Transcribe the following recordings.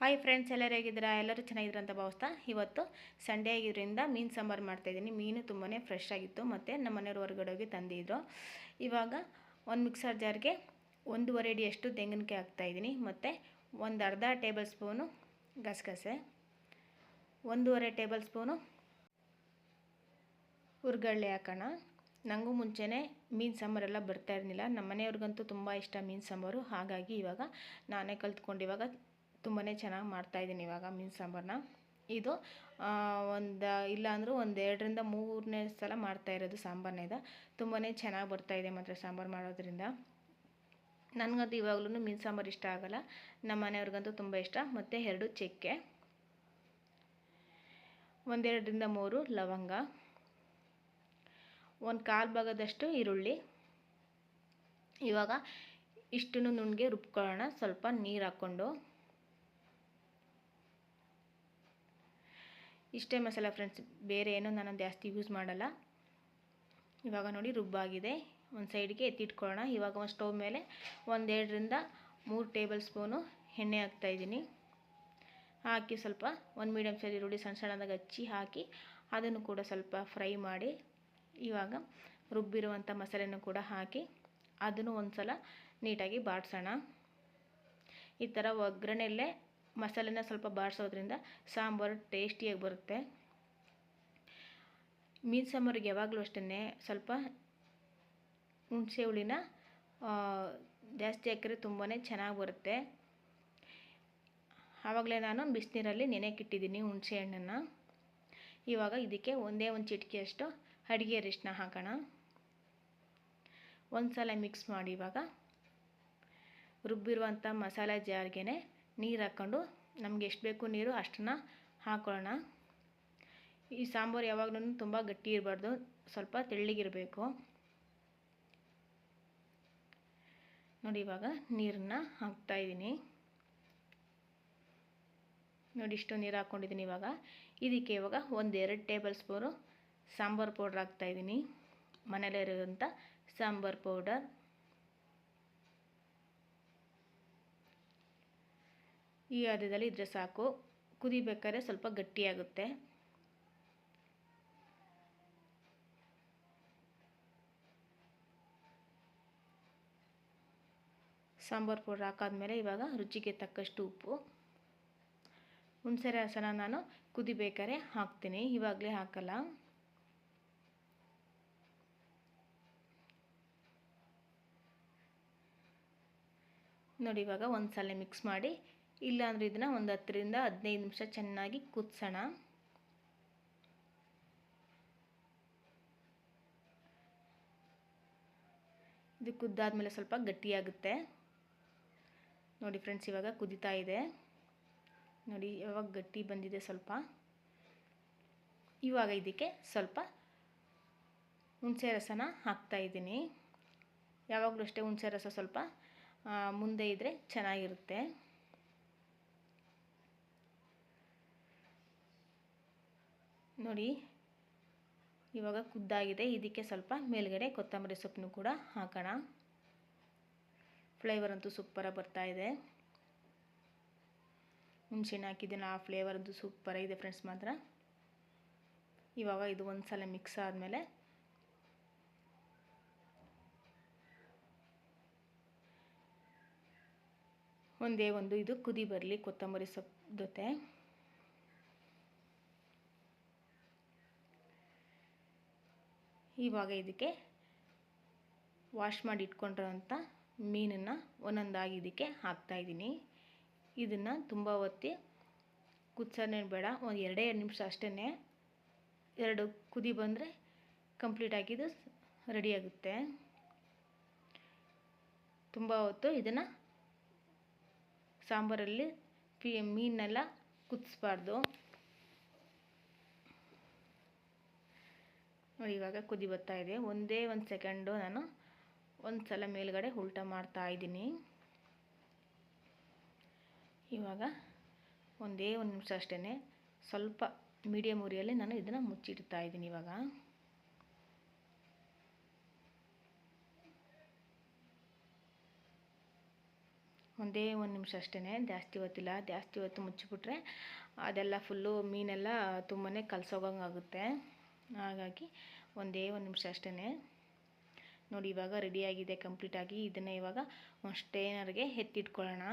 Hi friends ಎಲ್ಲರೂ ಹೇಗಿದ್ದೀರಾ? ಎಲ್ಲರೂ ಚೆನ್ನಾಗಿದ್ರು ಅಂತ ಭಾವಿಸ್ತಾ ಇವತ್ತು ಸಂಡೇ ಆಗಿದ್ದರಿಂದ ಮೀನು ಸಾಂಬಾರು ಮಾಡ್ತಾಯಿದ್ದೀನಿ ಮೀನು ತುಂಬಾ ಫ್ರೆಶ್ ಆಗಿತ್ತು. ಮತ್ತು ನಮ್ಮ ಮನೆಯವ್ರು ಹೊರಗಡೆ ಹೋಗಿ ತಂದಿದ್ರು. ಇವಾಗ ಒಂದು ಮಿಕ್ಸರ್ ಜಾರ್ಗೆ ಒಂದೂವರೆ ಅಡಿಯಷ್ಟು ತೆಂಗಿನಕಾಯಿ ಹಾಕ್ತಾಯಿದ್ದೀನಿ ಮತ್ತು ಒಂದು ಅರ್ಧ ಟೇಬಲ್ ಸ್ಪೂನು ಗಸಗಸೆ, ಒಂದೂವರೆ ಟೇಬಲ್ ಸ್ಪೂನು ಹುರ್ಗಳ್ಳೆ ಹಾಕೋಣ. ನನಗೂ ಮುಂಚೆನೇ ಮೀನು ಸಾಂಬಾರೆಲ್ಲ ಬರ್ತಾ ಇರಲಿಲ್ಲ. ನಮ್ಮ ಮನೆಯವ್ರಿಗಂತೂ ತುಂಬ ಇಷ್ಟ ಮೀನು ಸಾಂಬಾರು. ಹಾಗಾಗಿ ಇವಾಗ ನಾನೇ ಕಲ್ತ್ಕೊಂಡು ಇವಾಗ ತುಂಬಾ ಚೆನ್ನಾಗಿ ಮಾಡ್ತಾಯಿದ್ದೀನಿ ಇವಾಗ ಮೀನು ಸಾಂಬಾರನ್ನ ಇದು ಒಂದು ಇಲ್ಲ ಅಂದರೂ ಒಂದು ಎರಡರಿಂದ ಮೂರನೇ ಸಲ ಮಾಡ್ತಾ ಇರೋದು ಸಾಂಬಾರನ್ನ ಇದು. ತುಂಬಾ ಚೆನ್ನಾಗಿ ಬರ್ತಾಯಿದೆ ಮಾತ್ರ ಸಾಂಬಾರು ಮಾಡೋದ್ರಿಂದ. ನನಗಂತೂ ಇವಾಗಲೂ ಮೀನು ಸಾಂಬಾರು ಇಷ್ಟ ಆಗೋಲ್ಲ. ನಮ್ಮ ಮನೆಯವ್ರಿಗಂತೂ ತುಂಬ ಇಷ್ಟ. ಮತ್ತು ಎರಡು ಚಕ್ಕೆ ಒಂದೆರಡರಿಂದ ಮೂರು ಲವಂಗ, ಒಂದು ಕಾಲು ಭಾಗದಷ್ಟು ಈರುಳ್ಳಿ. ಇವಾಗ ಇಷ್ಟನ್ನು ನುಣ್ಣಗೆ ರುಬ್ಕೊಳ್ಳೋಣ. ಸ್ವಲ್ಪ ನೀರು ಹಾಕ್ಕೊಂಡು. ಇಷ್ಟೇ ಮಸಾಲ ಫ್ರೆಂಡ್ಸ್, ಬೇರೆ ಏನೂ ನಾನು ಜಾಸ್ತಿ ಯೂಸ್ ಮಾಡಲ್ಲ. ಇವಾಗ ನೋಡಿ ರುಬ್ಬಾಗಿದೆ. ಒಂದು ಸೈಡ್ಗೆ ಎತ್ತಿಟ್ಕೊಳ್ಳೋಣ. ಇವಾಗ ಒಂದು ಸ್ಟವ್ ಮೇಲೆ ಒಂದೆರಡರಿಂದ ಮೂರು ಟೇಬಲ್ ಸ್ಪೂನು ಎಣ್ಣೆ ಹಾಕ್ತಾಯಿದ್ದೀನಿ ಹಾಕಿ ಸ್ವಲ್ಪ ಒಂದು ಮೀಡಿಯಮ್ ಸೈಜ್ ಈರುಳ್ಳಿ ಸಣ್ಣ ಸಣ್ಣದಾಗಿ ಹಚ್ಚಿ ಹಾಕಿ ಅದನ್ನು ಕೂಡ ಸ್ವಲ್ಪ ಫ್ರೈ ಮಾಡಿ, ಇವಾಗ ರುಬ್ಬಿರುವಂಥ ಮಸಾಲೆಯನ್ನು ಕೂಡ ಹಾಕಿ ಅದನ್ನು ಒಂದು ಸಲ ನೀಟಾಗಿ ಬಾಡಿಸೋಣ. ಈ ಥರ ಒಗ್ಗರಣೆಯಲ್ಲೇ ಮಸಾಲೆನ ಸ್ವಲ್ಪ ಬಾರಿಸೋದ್ರಿಂದ ಸಾಂಬಾರು ಟೇಸ್ಟಿಯಾಗಿ ಬರುತ್ತೆ. ಮೀನು ಸಾಂಬಾರಿಗೆ ಯಾವಾಗಲೂ ಅಷ್ಟೇ ಸ್ವಲ್ಪ ಹುಣಸೆ ಹುಳಿನ ಜಾಸ್ತಿ ಹಾಕಿದ್ರೆ ತುಂಬಾ ಚೆನ್ನಾಗಿ ಬರುತ್ತೆ. ಆವಾಗಲೇ ನಾನು ಬಿಸಿನೀರಲ್ಲಿ ನೆನೆಕಿಟ್ಟಿದ್ದೀನಿ ಹುಣಸೆ ಹಣ್ಣನ್ನು. ಇವಾಗ ಇದಕ್ಕೆ ಒಂದೇ ಒಂದು ಚಿಟಿಕೆಯಷ್ಟು ಅಡುಗೆ ಅರಿಶಿನ ಹಾಕೋಣ. ಒಂದು ಸಲ ಮಿಕ್ಸ್ ಮಾಡಿ ಇವಾಗ ರುಬ್ಬಿರುವಂಥ ಮಸಾಲೆ ಜಾರ್ಗೆ ನೀರು ಹಾಕ್ಕೊಂಡು ನಮ್ಗೆ ಎಷ್ಟು ಬೇಕು ನೀರು ಅಷ್ಟನ್ನ ಹಾಕೊಳ್ಳೋಣ. ಈ ಸಾಂಬಾರು ಯಾವಾಗಲೂ ತುಂಬ ಗಟ್ಟಿ ಇರಬಾರ್ದು, ಸ್ವಲ್ಪ ತೆಳ್ಳಗಿರಬೇಕು. ನೋಡಿ ಇವಾಗ ನೀರನ್ನ ಹಾಕ್ತಾಯಿದ್ದೀನಿ ನೋಡಿ ಇಷ್ಟು ನೀರು ಹಾಕ್ಕೊಂಡಿದ್ದೀನಿ ಇವಾಗ. ಇದಕ್ಕೆ ಇವಾಗ ಒಂದೆರಡು ಟೇಬಲ್ ಸ್ಪೂನು ಸಾಂಬಾರು ಪೌಡ್ರ್ ಹಾಕ್ತಾಯಿದ್ದೀನಿ ಮನೇಲಿರುವಂಥ ಸಾಂಬಾರು ಪೌಡರ್. ಈ ಹದದಲ್ಲಿ ಇದ್ರೆ ಸಾಕು. ಕುದಿಬೇಕಾದ್ರೆ ಸ್ವಲ್ಪ ಗಟ್ಟಿಯಾಗುತ್ತೆ. ಸಾಂಬಾರು ಪೌಡ್ರ್ ಹಾಕಾದ್ಮೇಲೆ ಇವಾಗ ರುಚಿಗೆ ತಕ್ಕಷ್ಟು ಉಪ್ಪು. ಹುಣಸೆ ರಸನ ನಾನು ಕುದಿಬೇಕಾದ್ರೆ ಹಾಕ್ತೀನಿ. ಇವಾಗಲೇ ಹಾಕಲ್ಲ. ನೋಡಿ ಇವಾಗ ಒಂದು ಸಲ ಮಿಕ್ಸ್ ಮಾಡಿ ಇಲ್ಲಾಂದರೆ ಇದನ್ನು ಒಂದು ಹತ್ತರಿಂದ ಹದಿನೈದು ನಿಮಿಷ ಚೆನ್ನಾಗಿ ಕುದಿಸೋಣ. ಇದು ಕುದ್ದಾದ್ಮೇಲೆ ಸ್ವಲ್ಪ ಗಟ್ಟಿಯಾಗುತ್ತೆ. ನೋಡಿ ಫ್ರೆಂಡ್ಸ್, ಇವಾಗ ಕುದಿತಾ ಇದೆ. ನೋಡಿ ಯಾವಾಗ ಗಟ್ಟಿ ಬಂದಿದೆ ಸ್ವಲ್ಪ. ಇವಾಗ ಇದಕ್ಕೆ ಸ್ವಲ್ಪ ಹುಣಸೆ ರಸನ ಹಾಕ್ತಾ ಇದ್ದೀನಿ. ಯಾವಾಗಲೂ ಅಷ್ಟೇ ಹುಣಸೆ ರಸ ಸ್ವಲ್ಪ ಮುಂದೆ ಇದ್ದರೆ ಚೆನ್ನಾಗಿರುತ್ತೆ. ನೋಡಿ. ಇವಾಗ ಕುದ್ದಾಗಿದೆ. ಇದಕ್ಕೆ ಸ್ವಲ್ಪ ಮೇಲ್ಗಡೆ ಕೊತ್ತಂಬರಿ ಸೊಪ್ಪನ್ನು ಕೂಡ ಹಾಕೋಣ. ಫ್ಲೇವರ್ ಅಂತೂ ಸೂಪರಾಗಿ ಬರ್ತಾಯಿದೆ ಹುಣಸೆಹಣ್ಣು ಹಾಕಿದ್ದೀನಿ ಆ ಫ್ಲೇವರ್ ಅಂತೂ ಸೂಪರಾಗಿದೆ ಫ್ರೆಂಡ್ಸ್ ಮಾತ್ರ. ಇವಾಗ ಇದು ಒಂದು ಸಲ ಮಿಕ್ಸ್ ಆದಮೇಲೆ ಒಂದೇ ಒಂದು ಇದು ಕುದಿ ಬರಲಿ ಕೊತ್ತಂಬರಿ ಸೊಪ್ಪು ಜೊತೆ. ಇವಾಗ ಇದಕ್ಕೆ ವಾಶ್ ಮಾಡಿ ಇಟ್ಕೊಂಡಿರೋಂಥ ಮೀನನ್ನು ಒಂದೊಂದಾಗಿ ಇದಕ್ಕೆ ಹಾಕ್ತಾಯಿದ್ದೀನಿ ಇದನ್ನು ತುಂಬ ಹೊತ್ತಿ ಕುದಿಸೋನೇ ಬೇಡ, ಒಂದು ಎರಡೇ ಎರಡು ನಿಮಿಷ ಅಷ್ಟೇ ಎರಡು ಕುದಿ ಬಂದರೆ ಕಂಪ್ಲೀಟಾಗಿದ್ದು ರೆಡಿಯಾಗುತ್ತೆ ತುಂಬ ಹೊತ್ತು ಇದನ್ನು ಸಾಂಬಾರಲ್ಲಿ ಪಿ ಮೀನೆಲ್ಲ ಕುದಿಸ್ಬಾರ್ದು. ಇವಾಗ ಕುದಿ ಬರ್ತಾ ಇದೆ. ಒಂದೇ ಒಂದು ಸೆಕೆಂಡು ನಾನು ಒಂದು ಸಲ ಮೇಲ್ಗಡೆ ಉಲ್ಟ ಮಾಡ್ತಾ ಇದ್ದೀನಿ. ಇವಾಗ ಒಂದೇ ಒಂದು ನಿಮಿಷ ಅಷ್ಟೇ ಸ್ವಲ್ಪ ಮೀಡಿಯಮ್ ಉರಿಯಲ್ಲಿ ನಾನು ಇದನ್ನು ಮುಚ್ಚಿಡ್ತಾ ಇದ್ದೀನಿ ಇವಾಗ. ಒಂದೇ ಒಂದು ನಿಮಿಷ ಅಷ್ಟೇ ಜಾಸ್ತಿ ಹೊತ್ತಿಲ್ಲ. ಜಾಸ್ತಿ ಹೊತ್ತು ಮುಚ್ಚಿಬಿಟ್ರೆ ಅದೆಲ್ಲ ಫುಲ್ಲು ಮೀನೆಲ್ಲ ತುಂಬಾ ಕಲಸೋಗಂಗೆ ಆಗುತ್ತೆ ಹಾಗಾಗಿ ಒಂದೇ ಒಂದು ನಿಮಿಷ ಅಷ್ಟೇ ನೋಡಿ, ಇವಾಗ ರೆಡಿಯಾಗಿದೆ ಕಂಪ್ಲೀಟಾಗಿ ಇದನ್ನು ಇವಾಗ ಒಂದು ಸ್ಟೇನರ್ಗೆ ಎತ್ತಿಟ್ಕೊಳ್ಳೋಣ.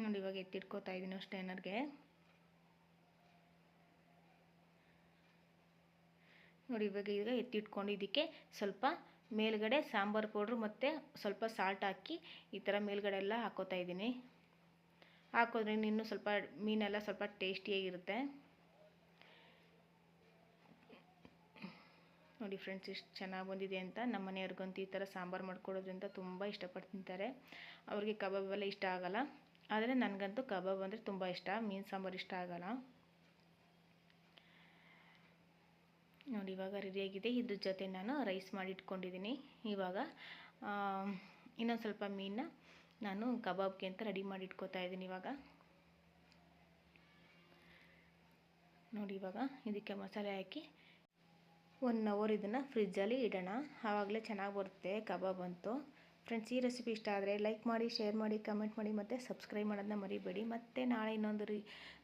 ನೋಡಿ, ಇವಾಗ ಎತ್ತಿಟ್ಕೋತಾ ಇದ್ದೀನಿ ಸ್ಟೇನರ್ಗೆ ನೋಡಿ, ಇವಾಗ ಈಗ ಎತ್ತಿಟ್ಕೊಂಡು ಇದಕ್ಕೆ ಸ್ವಲ್ಪ ಮೇಲ್ಗಡೆ ಸಾಂಬಾರು ಪೌಡ್ರು ಮತ್ತು ಸ್ವಲ್ಪ ಸಾಲ್ಟ್ ಹಾಕಿ ಈ ಥರ ಮೇಲ್ಗಡೆ ಎಲ್ಲ ಹಾಕೋತಾ ಇದ್ದೀನಿ. ಹಾಕೋದ್ರೆ ಇನ್ನೂ ಸ್ವಲ್ಪ ಮೀನೆಲ್ಲ ಸ್ವಲ್ಪ ಟೇಸ್ಟಿಯಾಗಿರುತ್ತೆ ನೋಡಿ ಫ್ರೆಂಡ್ಸ್ ಇಷ್ಟು ಚೆನ್ನಾಗಿ ಬಂದಿದೆ ಅಂತ ನಮ್ಮ ಮನೆಯವ್ರಿಗಂತೂ ಈ ಥರ ಸಾಂಬಾರು ಮಾಡ್ಕೊಡೋದ್ರಿಂದ ತುಂಬ ಇಷ್ಟಪಟ್ಟು ತಿಂತಾರೆ. ಅವ್ರಿಗೆ ಕಬಾಬ್ ಎಲ್ಲ ಇಷ್ಟ ಆಗೋಲ್ಲ. ಆದರೆ ನನಗಂತೂ ಕಬಾಬ್ ಅಂದರೆ ತುಂಬ ಇಷ್ಟ. ಮೀನು ಸಾಂಬಾರು ಇಷ್ಟ ಆಗಲ್ಲ. ನೋಡಿ, ಇವಾಗ ರೆಡಿಯಾಗಿದೆ ಇದ್ರ ಜೊತೆ ನಾನು ರೈಸ್ ಮಾಡಿ ಇಟ್ಕೊಂಡಿದ್ದೀನಿ ಇವಾಗ ಇನ್ನೊಂದು ಸ್ವಲ್ಪ ಮೀನನ್ನ ನಾನು ಕಬಾಬ್ಗೆ ಅಂತ ರೆಡಿ ಮಾಡಿ ಇಟ್ಕೋತಾ ಇದ್ದೀನಿ ಇವಾಗ. ನೋಡಿ, ಇವಾಗ ಇದಕ್ಕೆ ಮಸಾಲೆ ಹಾಕಿ ಒನ್ ಅವರ್ ಇದನ್ನು ಫ್ರಿಜ್ಜಲ್ಲಿ ಇಡೋಣ. ಆವಾಗಲೇ ಚೆನ್ನಾಗಿ ಬರುತ್ತೆ ಕಬಾಬ್ ಅಂತೂ. ಫ್ರೆಂಡ್ಸ್ ಈ ರೆಸಿಪಿ ಇಷ್ಟ ಆದರೆ ಲೈಕ್ ಮಾಡಿ ಶೇರ್ ಮಾಡಿ ಕಮೆಂಟ್ ಮಾಡಿ ಮತ್ತು ಸಬ್ಸ್ಕ್ರೈಬ್ ಮಾಡೋದನ್ನ ಮರಿಬೇಡಿ. ಮತ್ತೆ ನಾಳೆ ಇನ್ನೊಂದು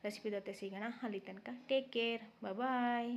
ರೆಸಿಪಿ ಜೊತೆ ಸಿಗೋಣ. ಅಲ್ಲಿ ತನಕ ಟೇಕ್ ಕೇರ್ ಬಾಯ್